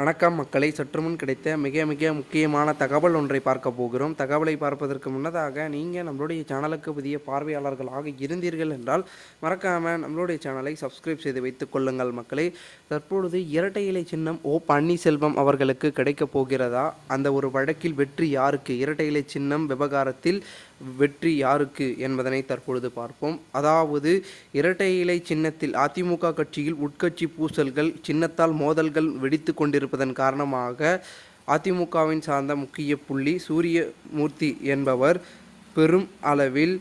வணக்கம் மக்களை. சற்றுமுன் கிடைத்த மிக மிக முக்கியமான தகவல் ஒன்றை பார்க்க போகிறோம். தகவலை பார்ப்பதற்கு முன்னதாக நீங்கள் நம்மளுடைய சேனலுக்கு புதிய பார்வையாளர்களாக இருந்தீர்கள் என்றால் மறக்காமல் நம்மளுடைய சேனலை சப்ஸ்கிரைப் செய்து வைத்துக் கொள்ளுங்கள் மக்களை. தற்பொழுது இரட்டை இலை சின்னம் ஓ பன்னீர்செல்வம் அவர்களுக்கு கிடைக்கப் போகிறதா? அந்த ஒரு வழக்கில் வெற்றி யாருக்கு? இரட்டை இலை சின்னம் விவகாரத்தில் வெற்றி யாருக்கு என்பதனை தற்பொழுது பார்ப்போம். அதாவது இரட்டை இலை சின்னத்தில் அதிமுக கட்சியில் உட்கட்சி பூசல்கள் சின்னத்தால் மோதல்கள் வெடித்து இருப்பதன் காரணமாக அதிமுகவின் சார்ந்த முக்கிய புள்ளி சூரியமூர்த்தி என்பவர் பெரும் அளவில்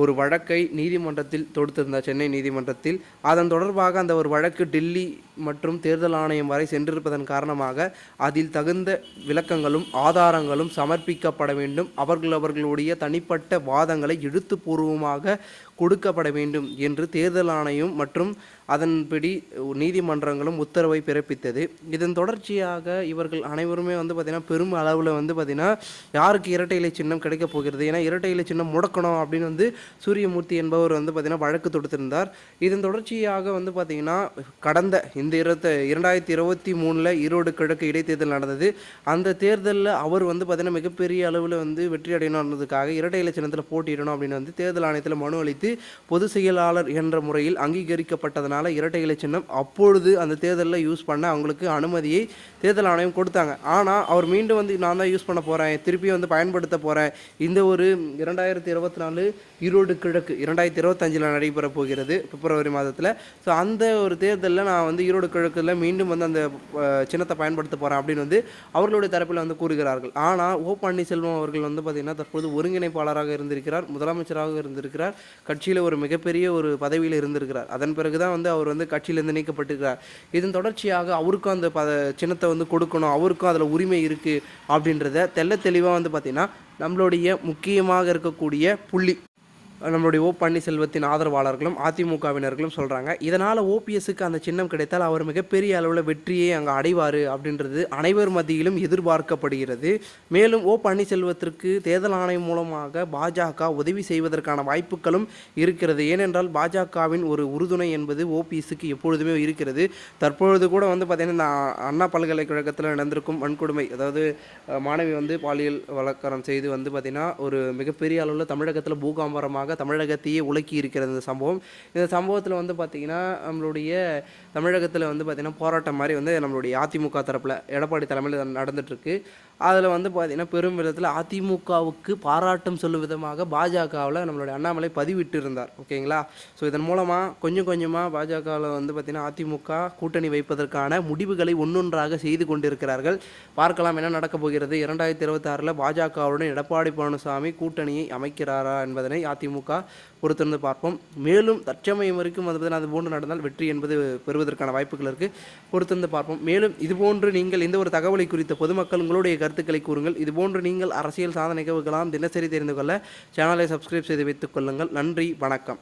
ஒரு வழக்கை நீதிமன்றத்தில் தொடுத்திருந்தார். சென்னை நீதிமன்றத்தில். அதன் தொடர்பாக அந்த ஒரு வழக்கு டெல்லி மற்றும் தேர்தல் ஆணையம் வரை சென்றிருப்பதன் காரணமாக அதில் தகுந்த விளக்கங்களும் ஆதாரங்களும் சமர்ப்பிக்கப்பட வேண்டும். அவர்கள் அவர்களுடைய தனிப்பட்ட வாதங்களை எழுத்துப்பூர்வமாக கொடுக்கப்பட வேண்டும் என்று தேர்தல் ஆணையம் மற்றும் அதன்படி நீதிமன்றங்களும் உத்தரவை பிறப்பித்தது. இதன் தொடர்ச்சியாக இவர்கள் அனைவருமே வந்து பார்த்திங்கன்னா பெரும் அளவில் வந்து பார்த்திங்கன்னா யாருக்கு இரட்டை இலை சின்னம் கிடைக்கப் போகிறது? ஏன்னா இரட்டை இலை சின்னம் முடக்கணும் அப்படின்னு வந்து சூரியமூர்த்தி என்பவர் வந்து பார்த்திங்கன்னா வழக்கு தொடுத்திருந்தார். இதன் தொடர்ச்சியாக வந்து பார்த்திங்கன்னா கடந்த இந்த இருபத்த இரண்டாயிரத்தி இருபத்தி மூணில் ஈரோடு கிழக்கு இடைத்தேர்தல் நடந்தது. அந்த தேர்தலில் அவர் வந்து பார்த்திங்கன்னா மிகப்பெரிய அளவில் வந்து வெற்றி அடையணுன்றதுக்காக இரட்டை இலை சின்னத்தில் போட்டியிடணும் அப்படின்னு வந்து தேர்தல் ஆணையத்தில் மனு அளித்து பொதுச் செயலாளர் என்ற முறையில் அங்கீகரிக்கப்பட்டதனால் இரட்டை இலை சின்னம் அப்பொழுது அந்த தேர்தலில் யூஸ் பண்ண அவங்களுக்கு அனுமதியை தேர்தல் ஆணையம் கொடுத்தாங்க. ஆனால் அவர் மீண்டும் வந்து நான் தான் யூஸ் பண்ண போகிறேன் திருப்பி வந்து பயன்படுத்த போகிறேன் இந்த ஒரு இரண்டாயிரத்தி இருபத்தி நாலு ஈரோடு கிழக்கு இரண்டாயிரத்தி இருபத்தஞ்சில் நடைபெற போகிறது பிப்ரவரி மாதத்தில். ஸோ அந்த ஒரு தேர்தலில் நான் வந்து ஈரோடு கிழக்கில் மீண்டும் வந்து அந்த சின்னத்தை பயன்படுத்த போகிறேன் அப்படின்னு வந்து அவர்களுடைய தரப்பில் வந்து கூறுகிறார்கள். ஆனால் ஓ பன்னீர்செல்வம் அவர்கள் வந்து பார்த்திங்கன்னா தற்போது ஒருங்கிணைப்பாளராக இருந்திருக்கிறார் முதலமைச்சராக இருந்திருக்கிறார் கட்சியில் ஒரு மிகப்பெரிய ஒரு பதவியில் இருந்திருக்கிறார். அதன் பிறகு தான் வந்து அவர் வந்து கட்சியிலேருந்து நீக்கப்பட்டிருக்கிறார். இதன் தொடர்ச்சியாக அவருக்கும் அந்த ப சின்னத்தை வந்து கொடுக்கணும் அவருக்கும் அதில் உரிமை இருக்குது அப்படின்றத தெள்ள தெளிவாக வந்து பார்த்திங்கன்னா நம்மளுடைய முக்கியமாக இருக்கக்கூடிய புள்ளி. நம்மளுடைய ஓ பன்னீர்செல்வத்தின் ஆதரவாளர்களும் அதிமுகவினர்களும் சொல்கிறாங்க இதனால் ஓபிஎஸ்க்கு அந்த சின்னம் கிடைத்தால் அவர் மிகப்பெரிய அளவில் வெற்றியை அங்கே அடைவார் அப்படின்றது அனைவர் மத்தியிலும் எதிர்பார்க்கப்படுகிறது. மேலும் ஓ பன்னீர்செல்வத்திற்கு தேர்தல் ஆணையம் மூலமாக பாஜக உதவி செய்வதற்கான வாய்ப்புகளும் இருக்கிறது. ஏனென்றால் பாஜகவின் ஒரு உறுதுணை என்பது ஓபிஎஸ்க்கு எப்பொழுதுமே இருக்கிறது. தற்பொழுது கூட வந்து பார்த்திங்கன்னா இந்த அண்ணா பல்கலைக்கழகத்தில் நடந்திருக்கும் வன்கொடுமை அதாவது மாணவி வந்து பாலியல் வழக்கரம் செய்து வந்து பார்த்திங்கன்னா ஒரு மிகப்பெரிய அளவில் தமிழகத்தில் பூகாம்பரமாக தமிழகத்தையே உலக்கி இருக்கிறது இந்த சம்பவம். இந்த சம்பவத்தில் வந்து பார்த்திங்கன்னா நம்மளுடைய தமிழகத்தில் வந்து பார்த்திங்கன்னா போராட்டம் மாதிரி வந்து நம்மளுடைய அதிமுக தரப்பில் எடப்பாடி தலைமையில் நடந்துட்டுருக்கு அதில் வந்து பார்த்திங்கன்னா பெரும் விதத்தில் அதிமுகவுக்கு பாராட்டம் சொல்லும் விதமாக பாஜகவில் நம்மளுடைய அண்ணாமலை பதிவிட்டு இருந்தார் ஓகேங்களா? ஸோ இதன் மூலமாக கொஞ்சம் கொஞ்சமாக பாஜகவில் வந்து பார்த்திங்கன்னா அதிமுக கூட்டணி வைப்பதற்கான முடிவுகளை ஒன்றொன்றாக செய்து கொண்டிருக்கிறார்கள். பார்க்கலாம் என்ன நடக்கப் போகிறது. இரண்டாயிரத்தி இருபத்தாறில் பாஜகவுடன் எடப்பாடி பழனிசாமி கூட்டணியை அமைக்கிறாரா என்பதனை அதிமுக பொறுத்திருந்து பார்ப்போம். மேலும் தற்சமயம் வரைக்கும் வந்து பார்த்தீங்கன்னா அது போன்று நடந்தால் வெற்றி என்பது பெறுவதற்கான வாய்ப்புகள் இருக்குது பொறுத்திருந்து பார்ப்போம். மேலும் இதுபோன்று நீங்கள் எந்த ஒரு தகவலை குறித்த பொதுமக்கள் உங்களுடைய கருத்துக்களை கூறுங்கள். இதுபோன்று நீங்கள் அரசியல் சாதனை நிகழ்வுகளாம் தினசரி தெரிந்து கொள்ள சேனலை சப்ஸ்கிரைப் செய்து வைத்துக் கொள்ளுங்கள். நன்றி. வணக்கம்.